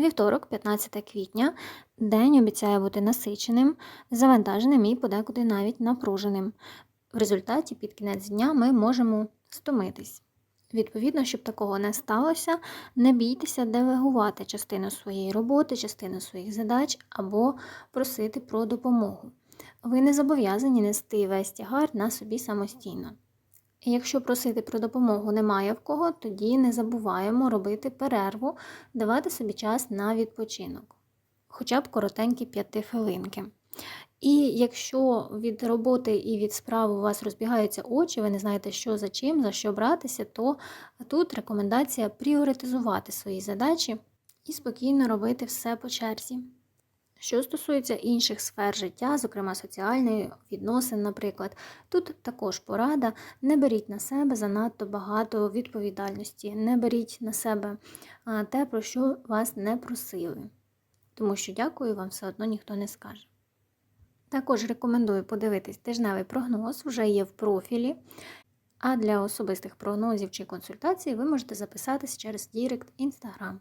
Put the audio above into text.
Вівторок, 15 квітня, день обіцяє бути насиченим, завантаженим і подекуди навіть напруженим. В результаті під кінець дня ми можемо стомитись. Відповідно, щоб такого не сталося, не бійтеся делегувати частину своєї роботи, частину своїх задач або просити про допомогу. Ви не зобов'язані нести весь тягар на собі самостійно. Якщо просити про допомогу немає в кого, тоді не забуваємо робити перерву, давати собі час на відпочинок, хоча б коротенькі п'яти хвилинки. І якщо від роботи і від справи у вас розбігаються очі, ви не знаєте, що за чим, за що братися, то тут рекомендація пріоритизувати свої задачі і спокійно робити все по черзі. Що стосується інших сфер життя, зокрема соціальної відносин, наприклад, тут також порада: не беріть на себе занадто багато відповідальності, не беріть на себе те, про що вас не просили, тому що дякую вам все одно ніхто не скаже. Також рекомендую подивитись тижневий прогноз, вже є в профілі. А для особистих прогнозів чи консультацій ви можете записатись через Дірект Instagram.